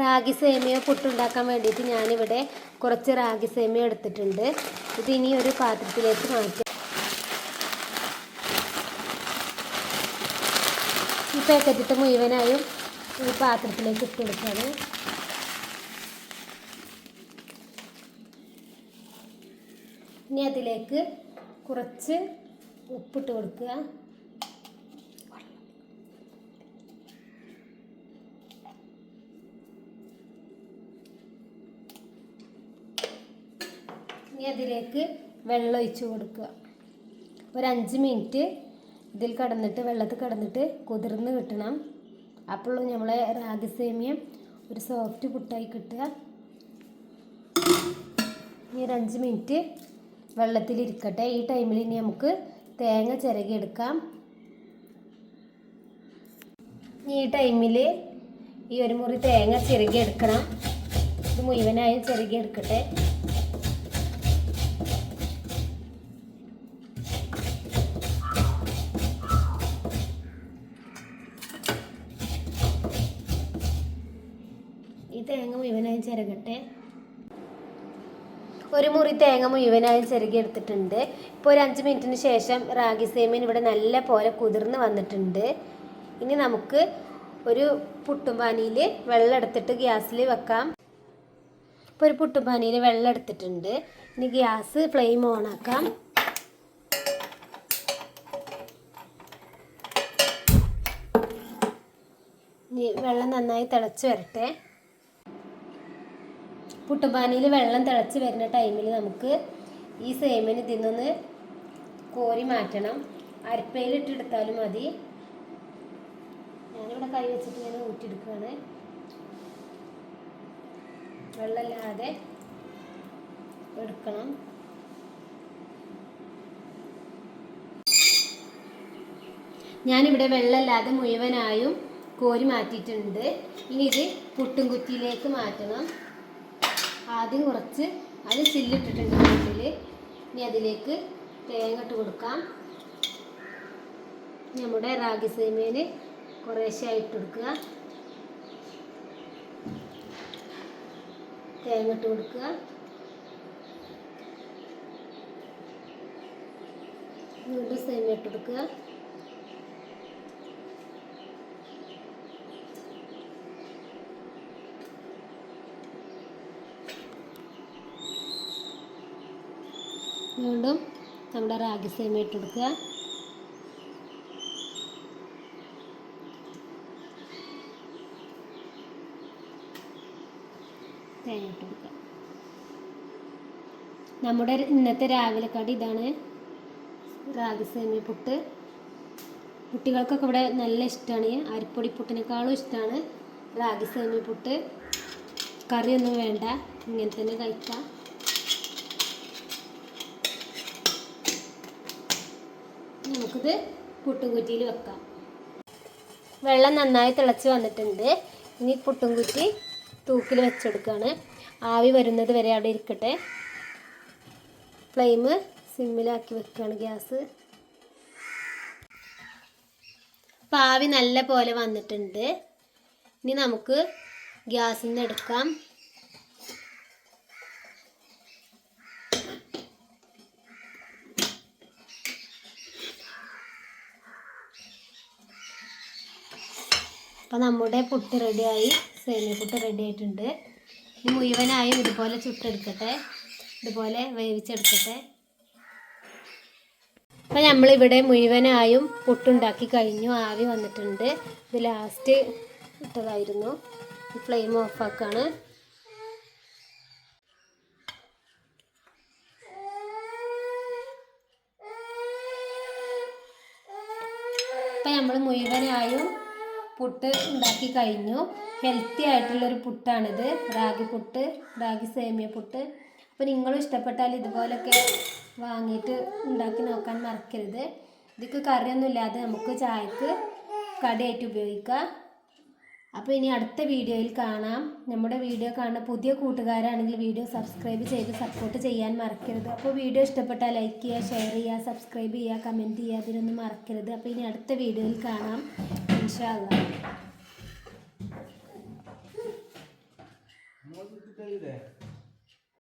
റാഗി സേമിയ പുട്ടുണ്ടാക്കാൻ വേണ്ടിയിട്ട് ഞാനിവിടെ കുറച്ച് റാഗി സേമിയ എടുത്തിട്ടുണ്ട്. ഇത് ഇനി ഒരു പാത്രത്തിലേക്ക് മാറ്റാം. ഈ പാക്കറ്റിട്ട് മുഴുവനായും ഈ പാത്രത്തിലേക്ക് ഇട്ട് കൊടുക്കുകയാണ്. ഇനി അതിലേക്ക് കുറച്ച് ഉപ്പിട്ട് കൊടുക്കുക. ഇനി അതിലേക്ക് വെള്ളം ഒഴിച്ചു കൊടുക്കുക. ഒരു അഞ്ച് മിനിറ്റ് ഇതിൽ കടന്നിട്ട് വെള്ളത്തിൽ കടന്നിട്ട് കുതിർന്ന് കിട്ടണം. അപ്പോഴും നമ്മളെ റാഗി സേമിയം ഒരു സോഫ്റ്റ് പുട്ടായി കിട്ടുക. ഇനി ഒരു അഞ്ച് മിനിറ്റ് വെള്ളത്തിലിരിക്കട്ടെ ഈ ടൈമിൽ ഇനി നമുക്ക് തേങ്ങ ചിരകിയെടുക്കാം ഈ ടൈമിൽ ഈ ഒരു മുറി തേങ്ങ ചിരകിയെടുക്കണം ഇത് മുഴുവനായും ചിരകിയെടുക്കട്ടെ ഈ തേങ്ങ മുഴുവനായി ചിരകട്ടെ. ഒരു മുറി തേങ്ങ മുഴുവനായി ചിരകി എടുത്തിട്ടുണ്ട്. ഇപ്പോൾ ഒരു അഞ്ച് മിനിറ്റിന് ശേഷം റാഗി സേമിയൻ ഇവിടെ നല്ല പോലെ കുതിർന്ന് വന്നിട്ടുണ്ട്. ഇനി നമുക്ക് ഒരു പുട്ടുംപാനിയിൽ വെള്ളം എടുത്തിട്ട് ഗ്യാസിൽ വെക്കാം. ഇപ്പോൾ ഒരു പുട്ടുംപാനിയിൽ വെള്ളം എടുത്തിട്ടുണ്ട്. ഇനി ഗ്യാസ് ഫ്ലെയിം ഓണാക്കാം വെള്ളം നന്നായി തിളച്ച് വരട്ടെ. പുട്ടുപാനിയിൽ വെള്ളം തിളച്ച് വരുന്ന ടൈമിൽ നമുക്ക് ഈ സേമിന് ഇതിന്നൊന്ന് കോരി മാറ്റണം. അരപ്പയിലിട്ടെടുത്താലും മതി. ഞാനിവിടെ കൈ വെച്ചിട്ട് ഇങ്ങനെ ഊറ്റിയെടുക്കുകയാണ് വെള്ളമില്ലാതെ എടുക്കണം. ഞാനിവിടെ വെള്ളമില്ലാതെ മുഴുവനായും കോരി മാറ്റിയിട്ടുണ്ട്. ഇനി ഇത് പുട്ടും കുറ്റിയിലേക്ക് മാറ്റണം. ആദ്യം കുറച്ച് അത് ചില്ലിട്ടിട്ടുണ്ട് വീട്ടിൽ ഇനി അതിലേക്ക് തേങ്ങ ഇട്ട് കൊടുക്കാം. നമ്മുടെ റാഗി സേമേന് കുറേശ്ശെ ഇട്ട് കൊടുക്കുക. തേങ്ങ ഇട്ട് കൊടുക്കുക. വീണ്ടും സേമിയ ഇട്ട് കൊടുക്കുക. വീണ്ടും നമ്മുടെ റാഗി സേമിയ ഇട്ടെടുക്കുക. തേങ്ങ ഇട്ട് നമ്മുടെ ഇന്നത്തെ രാവിലെ കടി ഇതാണ്. റാഗി സേമിയ പുട്ട്. കുട്ടികൾക്കൊക്കെ ഇവിടെ നല്ല ഇഷ്ടമാണ് അരിപ്പൊടി പുട്ടിനേക്കാളും ഇഷ്ടമാണ് റാഗി സേമിയ പുട്ട്. കറിയൊന്നും വേണ്ട. ഇങ്ങനെ തന്നെ കഴിക്കാം. നമുക്കിത് പുട്ടുംകുറ്റിയിൽ വെക്കാം. വെള്ളം നന്നായി തിളച്ച് വന്നിട്ടുണ്ട്. ഇനി പുട്ടുംകുറ്റി തൂക്കിൽ വെച്ചെടുക്കുകയാണ് ആവി വരുന്നത് വരെ അവിടെ ഇരിക്കട്ടെ. ഫ്ലെയിം സിമ്മിലാക്കി വെക്കുകയാണ് ഗ്യാസ്. അപ്പം ആവി നല്ല പോലെ വന്നിട്ടുണ്ട്. ഇനി നമുക്ക് ഗ്യാസിൽ നിന്ന് എടുക്കാം. അപ്പം നമ്മുടെ പുട്ട് റെഡിയായി. സേമിയ പുട്ട് റെഡി ആയിട്ടുണ്ട്. ഇനി മുഴുവനായും ഇതുപോലെ ചുട്ടെടുക്കട്ടെ. ഇതുപോലെ വേവിച്ചെടുക്കട്ടെ. അപ്പം നമ്മളിവിടെ മുഴുവനായും പുട്ടുണ്ടാക്കി കഴിഞ്ഞു. ആവി വന്നിട്ടുണ്ട്. ഇത് ലാസ്റ്റ് ഇട്ടതായിരുന്നു. ഫ്ലെയിം ഓഫാക്കാണ് അപ്പം നമ്മൾ മുഴുവനായും പുട്ട് ഉണ്ടാക്കി കഴിഞ്ഞു. ഹെൽത്തി ആയിട്ടുള്ളൊരു പുട്ടാണിത്. റാഗി പുട്ട് റാഗി സേമിയ പുട്ട്. അപ്പോൾ നിങ്ങളും ഇഷ്ടപ്പെട്ടാൽ ഇതുപോലൊക്കെ വാങ്ങിയിട്ട് ഉണ്ടാക്കി നോക്കാൻ മറക്കരുത്. ഇതൊക്കെ കറിയൊന്നും ഇല്ലാതെ നമുക്ക് ചായക്ക് കടിയായിട്ട് ഉപയോഗിക്കാം. അപ്പോൾ ഇനി അടുത്ത വീഡിയോയിൽ കാണാം. നമ്മുടെ വീഡിയോ കാണുന്ന പുതിയ കൂട്ടുകാരാണെങ്കിൽ വീഡിയോ സബ്സ്ക്രൈബ് ചെയ്ത് സപ്പോർട്ട് ചെയ്യാൻ മറക്കരുത്. അപ്പോൾ വീഡിയോ ഇഷ്ടപ്പെട്ടാൽ ലൈക്ക് ചെയ്യുക ഷെയർ ചെയ്യുക സബ്സ്ക്രൈബ് ചെയ്യുക കമന്റ് ചെയ്യുക അതിനൊന്നും മറക്കരുത്. അപ്പോൾ ഇനി അടുത്ത വീഡിയോയിൽ കാണാം. inshallah.